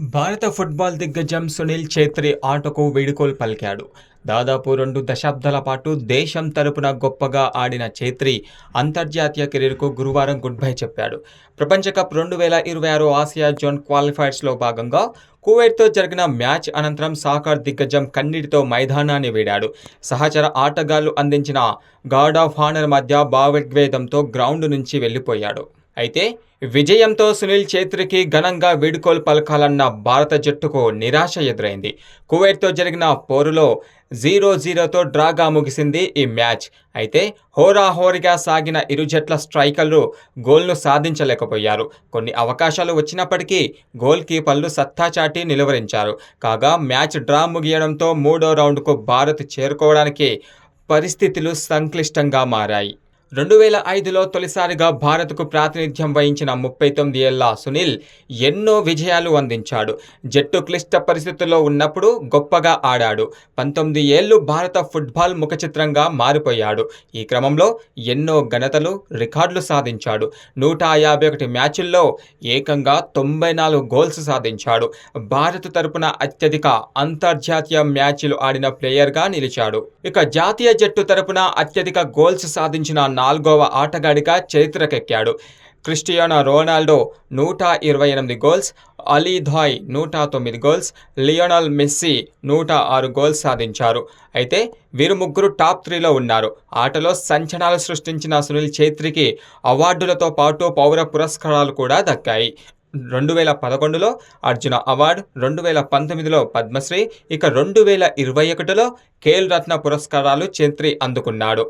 భారత ఫుట్బాల్ దిగ్గజం సునీల్ ఛేత్రి ఆటకు వీడుకోలు పలికాడు. దాదాపు రెండు దశాబ్దాల పాటు దేశం తరపున గొప్పగా ఆడిన ఛేత్రి అంతర్జాతీయ కెరీర్కు గురువారం గుడ్ బై చెప్పాడు. ప్రపంచ కప్ రెండు వేల ఇరవై ఆరు ఆసియా జోన్ క్వాలిఫైర్స్లో భాగంగా కువైట్తో జరిగిన మ్యాచ్ అనంతరం సాకర్ దిగ్గజం కన్నీటితో మైదానాన్ని వీడాడు. సహచర ఆటగాళ్ళు అందించిన గార్డ్ ఆఫ్ హానర్ మధ్య భావోద్వేదంతో గ్రౌండ్ నుంచి వెళ్ళిపోయాడు. అయితే విజయంతో సునీల్ ఛేత్రికి ఘనంగా వీడుకోలు పలకాలన్న భారత జట్టుకు నిరాశ ఎదురైంది. కువైట్తో జరిగిన పోరులో జీరో జీరోతో డ్రాగా ముగిసింది ఈ మ్యాచ్. అయితే హోరాహోరీగా సాగిన ఇరు జట్ల స్ట్రైకర్లు గోల్ను సాధించలేకపోయారు. కొన్ని అవకాశాలు వచ్చినప్పటికీ గోల్ కీపర్లు సత్తా చాటి నిలువరించారు. కాగా మ్యాచ్ డ్రా ముగియడంతో మూడో రౌండ్కు భారత్ చేరుకోవడానికి పరిస్థితులు సంక్లిష్టంగా మారాయి. రెండు వేల ఐదులో తొలిసారిగా భారత్కు ప్రాతినిధ్యం వహించిన ముప్పై తొమ్మిది ఏళ్ళ సునీల్ ఎన్నో విజయాలు అందించాడు. జట్టు క్లిష్ట పరిస్థితుల్లో ఉన్నప్పుడు గొప్పగా ఆడాడు. పంతొమ్మిది ఏళ్ళు భారత ఫుట్బాల్ ముఖచిత్రంగా మారిపోయాడు. ఈ క్రమంలో ఎన్నో ఘనతలు రికార్డులు సాధించాడు. నూట యాభై ఒకటి మ్యాచుల్లో ఏకంగా తొంభై నాలుగు గోల్స్ సాధించాడు. భారత్ తరపున అత్యధిక అంతర్జాతీయ మ్యాచ్లు ఆడిన ప్లేయర్గా నిలిచాడు. ఇక జాతీయ జట్టు తరపున అత్యధిక గోల్స్ సాధించిన నాలుగవ ఆటగాడిగా చరిత్రకెక్కాడు. క్రిస్టియానో రోనాల్డో నూట ఇరవై ఎనిమిది గోల్స్ అలీ ధాయ్ నూట తొమ్మిది గోల్స్ లియోనల్ మెస్సీ నూట ఆరు గోల్స్ సాధించారు. అయితే వీరు ముగ్గురు టాప్ త్రీలో ఉన్నారు. ఆటలో సంచలనాలు సృష్టించిన సునీల్ ఛేత్రికి అవార్డులతో పాటు పౌర పురస్కారాలు కూడా దక్కాయి. రెండు వేల పదకొండులో అర్జున అవార్డు రెండు వేల పంతొమ్మిదిలో పద్మశ్రీ ఇక రెండు వేల ఇరవై ఒకటిలో ఖేల్ రత్న పురస్కారాలు ఛేత్రి అందుకున్నాడు.